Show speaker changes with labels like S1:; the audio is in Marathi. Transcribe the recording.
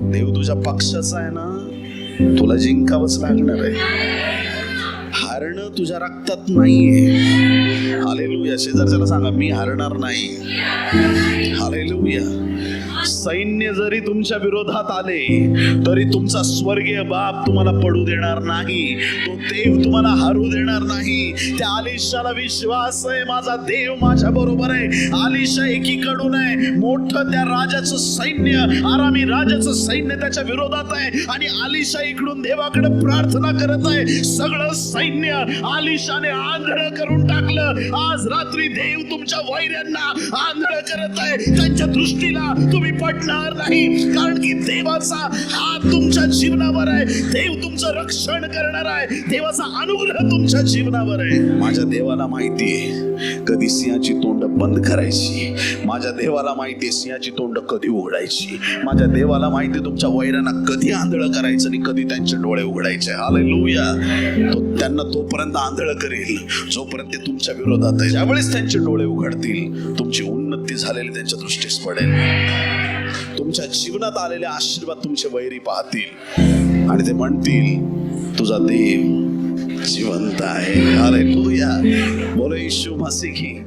S1: देव तुझ्या पक्षाचा आहे ना तुला जिंकावंच लागणार आहे. हारणं तुझ्या रक्तात नाहीये. हालेलुया. शेजारच्याला सांगा मी हारणार नाही. हालेलुया. सैन्य जरी तुमच्या विरोधात आले तरी तुमचा स्वर्गीय बाप तुम्हाला पडू देणार नाही. तो देव तुम्हाला हरू देणार नाही. त्या आलिशाला विश्वास आहे माझा देव माझ्या बरोबर आहे. आलिशा एकीकडून आहे. मोठं त्या राजाचं सैन्य आरामी राजाचं सैन्य त्याच्या विरोधात आहे. आणि आलिशा इकडून देवाकडे प्रार्थना करत आहे. सगळं सैन्य आलिशाने आंधळ करून टाकलं. आज रात्री देव तुमच्या वैर्यांना आंधळ करत आहे. त्यांच्या दृष्टीला तुम्ही पडणार नाही. कारण की देवाचा हात तुमच्या जीवनावर आहे. देव तुमचं रक्षण करणार आहे. देवाचा अनुग्रह तुमच्या जीवनावर आहे. माझ्या देवाला माहिती आहे. कधी सिंहाची तोंड बंद करायची. माझ्या देवाला माहिती आहे सिंहाची तोंड कधी उघडायची. माझ्या देवाला माहिती तुमच्या वैरांना कधी आंधळ करायचं आणि कधी त्यांचे डोळे उघडायचे. हालेलुया तो त्यांना तोपर्यंत आंधळ करेल. जोपर्यंत ते तुमच्या विरोधात आहे. ज्यावेळेस त्यांचे डोळे उघडतील तुमची उन्नती झालेली त्यांच्या दृष्टीस पडेल. तुमच्या जीवनात आलेले आशीर्वाद तुमचे वैरी पाहतील. आणि ते म्हणतील तुझा देव जिवंत आहे. हालेलुया बोलो येशू मसीह. की